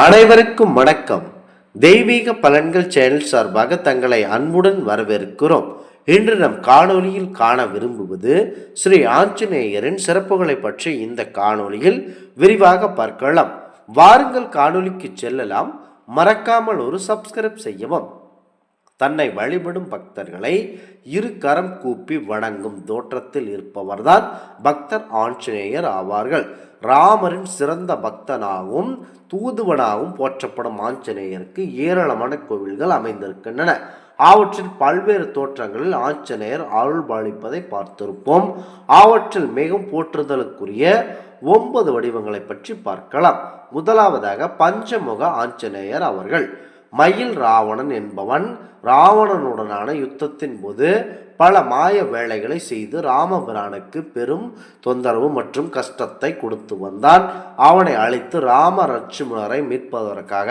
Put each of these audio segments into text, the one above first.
அனைவருக்கும் வணக்கம். தெய்வீக பலன்கள் சேனல் சார்பாக தங்களை அன்புடன் வரவேற்கிறோம். இன்று நம் காணொளியில் காண விரும்புவது ஸ்ரீ ஆஞ்சநேயரின் சிறப்புகளை பற்றி இந்த காணொளியில் விரிவாக பார்க்கலாம். வாருங்கள் காணொலிக்கு செல்லலாம். மறக்காமல் ஒரு சப்ஸ்கிரைப் செய்யவும். தன்னை வழிபடும் பக்தர்களை இரு கரம் கூப்பி வணங்கும் தோற்றத்தில் இருப்பவர்தான் பக்தர் ஆஞ்சநேயர் ஆவார்கள். ராமரின் சிறந்த பக்தனாகவும் தூதுவனாகவும் போற்றப்படும் ஆஞ்சநேயருக்கு ஏராளமான கோவில்கள் அமைந்திருக்கின்றன. அவற்றில் பல்வேறு தோற்றங்களில் ஆஞ்சநேயர் அருள் பாலிப்பதை பார்த்திருப்போம். அவற்றில் மிகவும் போற்றுதலுக்குரிய ஒன்பது வடிவங்களை பற்றி பார்க்கலாம். முதலாவதாக பஞ்சமுக ஆஞ்சநேயர் அவர்கள். மயில் ராவணன் என்பவன் ராவணனுடனான யுத்தத்தின் போது பல மாய வேலைகளை செய்து ராமபிரானுக்கு பெரும் தொந்தரவு மற்றும் கஷ்டத்தை கொடுத்து வந்தான். அவனை அழித்து ராம லட்சுமணரை மீட்பதற்காக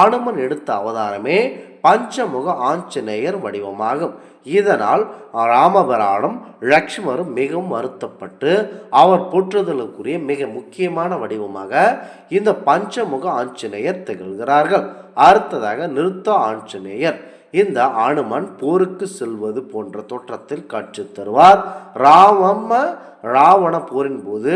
ஆனுமன் எடுத்த அவதாரமே பஞ்சமுக ஆஞ்சநேயர் வடிவமாகும். இதனால் ராமபிரானும் லக்ஷ்மரும் மிகவும் வருத்தப்பட்டு அவர் போற்றுதலுக்குரிய மிக முக்கியமான வடிவமாக இந்த பஞ்சமுக ஆஞ்சநேயர் திகழ்கிறார்கள். அடுத்ததாக நிறுத்த ஆஞ்சநேயர். இந்த அனுமன் போருக்கு செல்வது போன்ற தோற்றத்தில் காட்சி தருவார். ராமம்ம ராவண போரின் போது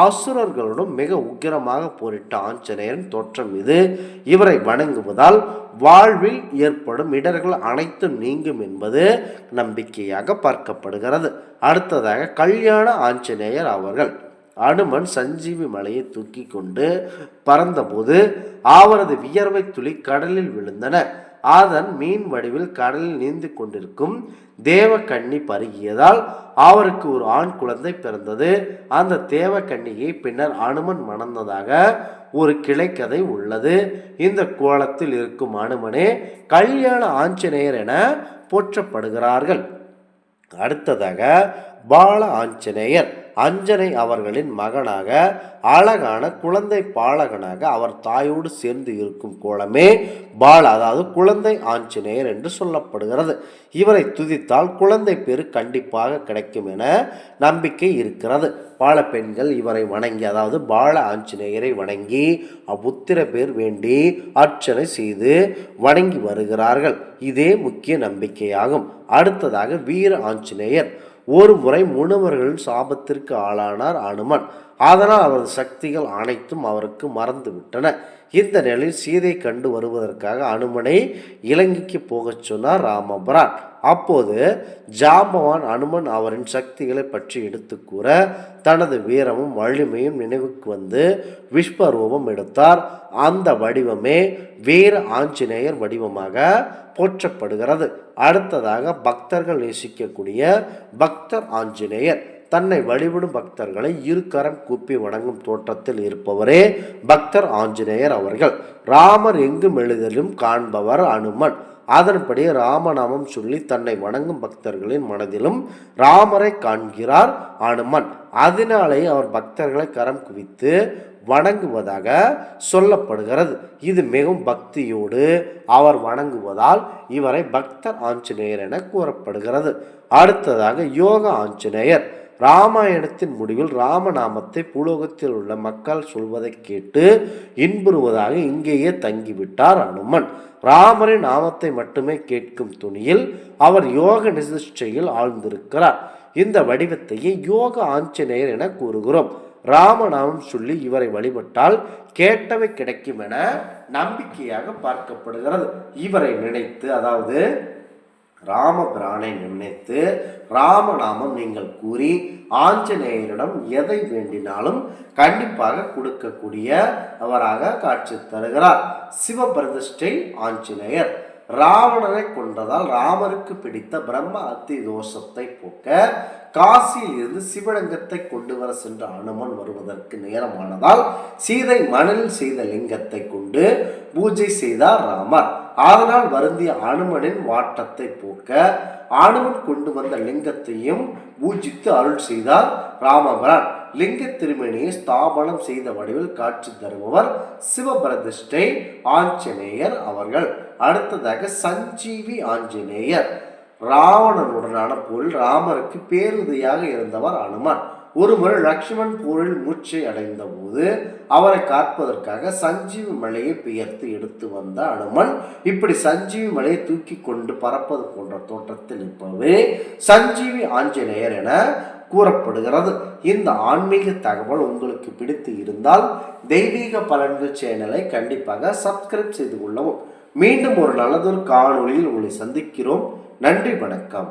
ஆசுரர்களுடன் மிக உக்கிரமாக போரிட்ட ஆஞ்சநேயன் தோற்றம் இது. இவரை வணங்குவதால் வாழ்வில் ஏற்படும் இடர்கள் அனைத்தும் நீங்கும் என்பது நம்பிக்கையாக பார்க்கப்படுகிறது. அடுத்ததாக கல்யாண ஆஞ்சநேயர் அவர்கள் அனுமன் சஞ்சீவி மலையை தூக்கி கொண்டு பறந்தபோது அவரது வியர்வை துளி கடலில் விழுந்தன. அதன் மீன் வடிவில் கடலில் நீந்து கொண்டிருக்கும் தேவக்கண்ணி பருகியதால் அவருக்கு ஒரு ஆண் குழந்தை பிறந்தது. அந்த தேவக்கண்ணியை பின்னர் அனுமன் மணந்ததாக ஒரு கிளைக்கதை உள்ளது. இந்த கோலத்தில் இருக்கும் அனுமனே கல்யாண ஆஞ்சநேயர் என போற்றப்படுகிறார்கள். அடுத்ததாக பால ஆஞ்சநேயர். அஞ்சனை அவர்களின் மகனாக அழகான குழந்தை பாலகனாக அவர் தாயோடு சேர்ந்து இருக்கும் கோலமே பால அதாவது குழந்தை ஆஞ்சநேயர் என்று சொல்லப்படுகிறது. இவரை துதித்தால் குழந்தை பேரு கண்டிப்பாக கிடைக்கும் என நம்பிக்கை இருக்கிறது. பால பெண்கள் இவரை வணங்கி அதாவது பால ஆஞ்சநேயரை வணங்கி அப்புத்திர பேர் வேண்டி அர்ச்சனை செய்து வணங்கி வருகிறார்கள். இதே முக்கிய நம்பிக்கையாகும். அடுத்ததாக வீர ஆஞ்சநேயர். ஒரு முறை முனிவர்களின் சாபத்திற்கு ஆளானார் அனுமன். அதனால் அவரது சக்திகள் அனைத்தும் அவருக்கு மறந்துவிட்டன. இந்த நிலையில் சீதை கண்டு வருவதற்காக அனுமனை இலங்கைக்கு போகச் சொன்னார் ராமபிரான். அப்போது ஜாம்பவான் அனுமன் அவரின் சக்திகளை பற்றி எடுத்து கூற தனது வீரமும் வலிமையும் நினைவுக்கு வந்து விஸ்வரூபம் எடுத்தார். அந்த வடிவமே வீர ஆஞ்சநேயர் வடிவமாக போற்றப்படுகிறது. அடுத்ததாக பக்தர்கள் நேசிக்கக்கூடிய பக்தர் ஆஞ்சநேயர். தன்னை வழிபடும் பக்தர்களை இரு கரம் கூப்பி வணங்கும் தோற்றத்தில் இருப்பவரே பக்தர் ஆஞ்சநேயர் அவர்கள். ராமர் எங்கும் எழுதலும் காண்பவர் அனுமன். அதன்படி ராமநாமம் சொல்லி தன்னை வணங்கும் பக்தர்களின் மனதிலும் ராமரை காண்கிறார் அனுமன். அதனாலே அவர் பக்தர்களை கரம் குவித்து வணங்குவதாக சொல்லப்படுகிறது. இது மிகவும் பக்தியோடு அவர் வணங்குவதால் இவரை பக்தர் ஆஞ்சநேயர் என கூறப்படுகிறது. அடுத்ததாக யோக ஆஞ்சநேயர். ராமாயணத்தின் முடிவில் ராமநாமத்தை பூலோகத்தில் உள்ள மக்கள் சொல்வதை கேட்டு இன்புறுவதாக இங்கேயே தங்கிவிட்டார் அனுமன். ராமரின் நாமத்தை மட்டுமே கேட்கும் துணியில் அவர் யோக நிதிஷ்டையில் ஆழ்ந்திருக்கிறார். இந்த வடிவத்தையே யோக ஆஞ்சநேயர் என கூறுகிறோம். ராமநாமம் சொல்லி இவரை வழிபட்டால் கேட்டவை கிடைக்கும் என நம்பிக்கையாக பார்க்கப்படுகிறது. இவரை நினைத்து அதாவது ராமபிரானை நிர்ணயித்து ராமநாமம் நீங்கள் கூறி ஆஞ்சநேயரிடம் எதை வேண்டினாலும் கண்டிப்பாக கொடுக்கக்கூடிய அவராக காட்சி தருகிறார். சிவபிரதிஷ்டை ஆஞ்சநேயர். ராவணனை கொன்றதால் ராமருக்கு பிடித்த பிரம்ம அத்தி தோஷத்தை போக்க காசியில் இருந்து சிவலிங்கத்தை கொண்டு வர சென்ற அனுமன் வருவதற்கு நேரமானதால் சீதை மணலில் செய்த லிங்கத்தை கொண்டு பூஜை செய்தார் ராமர். ஆதலால் வருந்திய அனுமனின் வாட்டத்தை போக்க அனுமன் கொண்டு வந்த லிங்கத்தையும் பூஜித்து அருள் செய்தார் ராமபிரான் லிங்க திருமணியை ஸ்தாபனம் செய்த வடிவில் காட்சி தருபவர் சிவபிரதிஷ்டை ஆஞ்சநேயர் அவர்கள். அடுத்ததாக சஞ்சீவி ஆஞ்சநேயர். ராவணனுடனான போரில் ராமருக்கு பேருதையாக இருந்தவர் அனுமன். ஒருமுறை லக்ஷ்மண் போரில் மூச்சை அடைந்த போது அவரை காப்பதற்காக சஞ்சீவி மலையை பெயர்த்து எடுத்து வந்த அனுமன் இப்படி சஞ்சீவி மலையை தூக்கி கொண்டு பறப்பது போன்ற தோற்றத்தில் இருப்பவே சஞ்சீவி ஆஞ்சநேயர் என கூறப்படுகிறது. இந்த ஆன்மீக தகவல் உங்களுக்கு பிடித்து இருந்தால் தெய்வீக பலன்கள் சேனலை கண்டிப்பாக சப்ஸ்கிரைப் செய்து கொள்ளவும். மீண்டும் ஒரு நல்லதொரு காணொளியில் உங்களை சந்திக்கிறோம். நன்றி வணக்கம்.